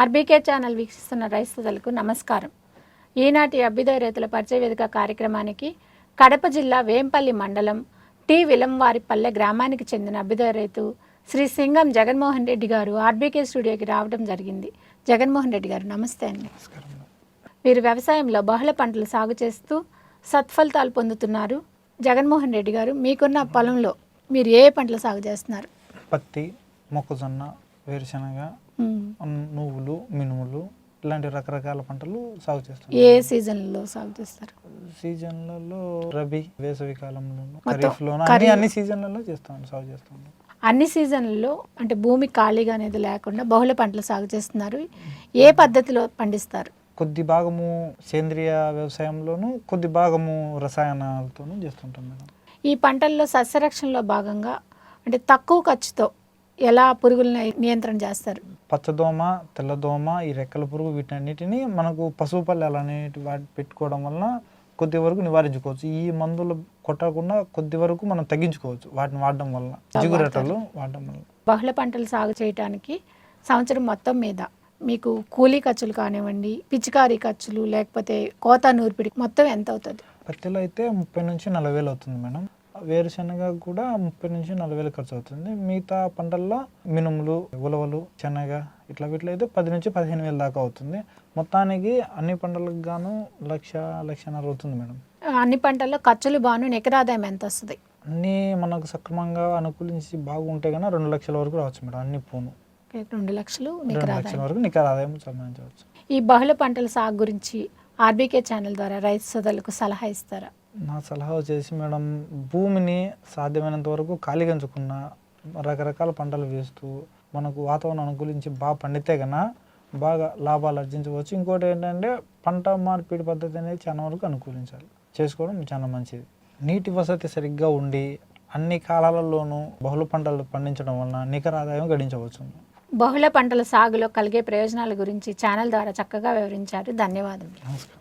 RBK channel వీక్షిస్తున్న రైతులకు నమస్కారం. ఈనాటి అభ్యుదయ రైతుల పరిచయ వేదిక కార్యక్రమానికి కడప జిల్లా వేంపల్లి మండలం టి విలంవారిపల్లె గ్రామానికి చెందిన అభ్యుదయ రైతు శ్రీ సింగం జగన్మోహన్ రెడ్డి గారు ఆర్బీకే స్టూడియోకి రావడం జరిగింది. జగన్మోహన్ రెడ్డి గారు నమస్తే అండి. వీరు వ్యవసాయంలో బహుళ పంటలు సాగు చేస్తూ సత్ఫలితాలు పొందుతున్నారు. జగన్మోహన్ రెడ్డి గారు మీకున్న పొలంలో మీరు ఏ పంటలు సాగు చేస్తున్నారు? పత్తి మొక్కజొన్న వేరుశనగ. నువ్వులు మినుములు ఇలాంటి రకరకాల పంటలు సాగు చేస్తాం ఏ సీజన్లో సాగు చేస్తారు? సీజన్లలో రబీ వేసవి కాలంలో ఖరీఫ్. అన్ని సీజన్లలో చేస్తాం సాగు చేస్తాం. అన్ని సీజన్లలో అంటే భూమి ఖాళీగా అనేది లేకుండా బహుళ పంటలు సాగు చేస్తున్నారు. ఏ పద్ధతిలో పండిస్తారు? కొద్ది భాగము సేంద్రియ వ్యవసాయంలోను కొద్ది భాగము రసాయనాలతోనూ చేస్తుంటాం మేడం. ఈ పంటల్లో సస్యరక్షణలో భాగంగా అంటే తక్కువ ఖర్చుతో ఎలా పురుగులను నియంత్రణ చేస్తారు? పచ్చదోమ తెల్లదోమ ఈ రెక్కల పురుగు వీటన్నిటిని మనకు పశువు పల్లెలు అనేటి వాటి పెట్టుకోవడం వలన కొద్ది వరకు నివారించుకోవచ్చు. ఈ మందులు కొట్టకుండా కొద్ది వరకు మనం తగ్గించుకోవచ్చు వాటిని వాడడం వల్ల జిగురెట్టలు వాడడం వల్ల బహుళ పంటలు సాగు చేయడానికి సంవత్సరం మొత్తం మీద మీకు కూలీ ఖర్చులు కానివ్వండి పిచికారీ ఖర్చులు లేకపోతే కోత నూర్పిడి మొత్తం ఎంత అవుతుంది? పత్తిలో అయితే ముప్పై నుంచి నలభై వేలు అవుతుంది మేడం. వేరుశనగ కూడా ముప్పై నుంచి నలభై వేలు ఖర్చు అవుతుంది. మిగతా పంటల్లో మినుములు ఉలవలు శనగ ఇట్లా వీటిలో అయితే పది నుంచి పదిహేను వేలు దాకా అవుతుంది. మొత్తానికి అన్ని పంటలకు గాను లక్ష లక్షన్నర అవుతుంది మేడం. అన్ని పంటల్లో ఖర్చులు బాను నికరాదాయం ఎంత వస్తుంది అన్నీ మనకు సక్రమంగా అనుకూలించి బాగుంటే కన్నా రెండు లక్షల వరకు రావచ్చు మేడం అన్ని పూను రెండు లక్షలు నికరాదాయం. లక్షల వరకు నికర ఆదాయం సంపాదించవచ్చు ఈ బహుళ పంటల సాగు గురించి ఆర్బీకే ఛానల్ ద్వారా రైతు సోదరులకు సలహా ఇస్తారా? నా సలహా వచ్చేసి మేడం భూమిని సాధ్యమైనంత వరకు ఖాళీగా ఉంచకుండా రకరకాల పంటలు వేస్తూ మనకు వాతావరణం అనుకూలించి బాగా పండితే కన్నా బాగా లాభాలు ఆర్జించవచ్చు. ఇంకోటి ఏంటంటే పంట మార్పిడి పద్ధతి అనేది చాలా వరకు అనుకూలించాలి. చేసుకోవడం చాలా మంచిది. నీటి వసతి సరిగ్గా ఉండి అన్ని కాలాలలోనూ బహుళ పంటలు పండించడం వలన నికర ఆదాయం గడించవచ్చు. బహుళ పంటల సాగులో కలిగే ప్రయోజనాల గురించి ఛానల్ ద్వారా చక్కగా వివరించారు. ధన్యవాదములు. నమస్కారం.